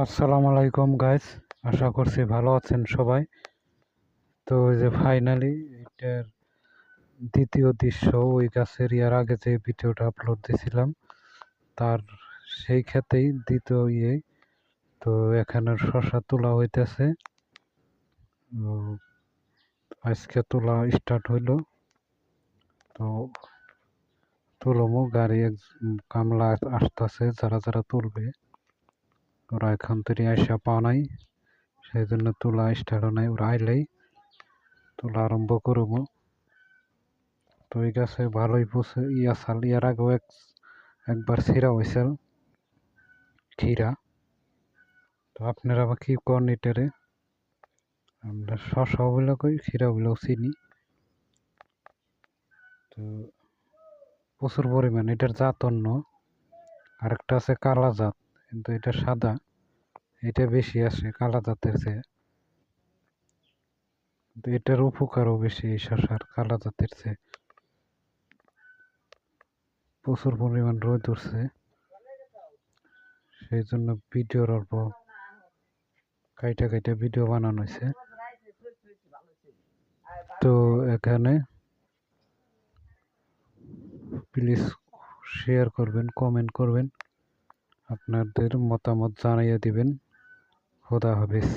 আসসালামু আলাইকুম গাইস আশা করছি ভালো আছেন সবাই। তো ওই যে ফাইনালি এটার দ্বিতীয় দৃশ্য, ওই গাছের ইয়ার আগে যে ভিডিওটা আপলোড দিয়েছিলাম তার সেই ক্ষেত্রেই দ্বিতীয় ইয়ে। তো এখানে শশা তোলা হইতেছে। আজকে তোলা স্টার্ট হইল। তো তুলমু, গাড়ি এক কামলা আসতেছে, যারা যারা তুলবে। ওরা এখান থেকে আসা পাওয়া নাই সেই জন্য তোলা স্টার্ট নাই, ওরা আইলেই তোলা আরম্ভ করব। তো এই গাছে ভালোই পুষে ইয়া সাল, ইয়ার আগেও এক, একবার ছিঁড়া হয়েছিল খিরা তো আপনারা আবার কী করেন এটারে? আমরা শশা বলে চিনি। তো প্রচুর পরিমাণ, এটার জাত অন্য। আরেকটা আছে কালা জাত। কিন্তু এটা সাদা। এটা বেশি আসে কালা জাতের চেয়ে। কিন্তু এটার উপকারও বেশি এই শশার কালা জাতের চেয়ে। প্রচুর পরিমাণ রোদ উঠছে। সেই জন্য ভিডিওর অল্প কাইটা কাইটা ভিডিও বানানো হয়েছে। তো এখানে প্লিজ শেয়ার করবেন, কমেন্ট করবেন। আপনাদের মতামত জানিয়ে দিবেন। খোদা হাফিজ।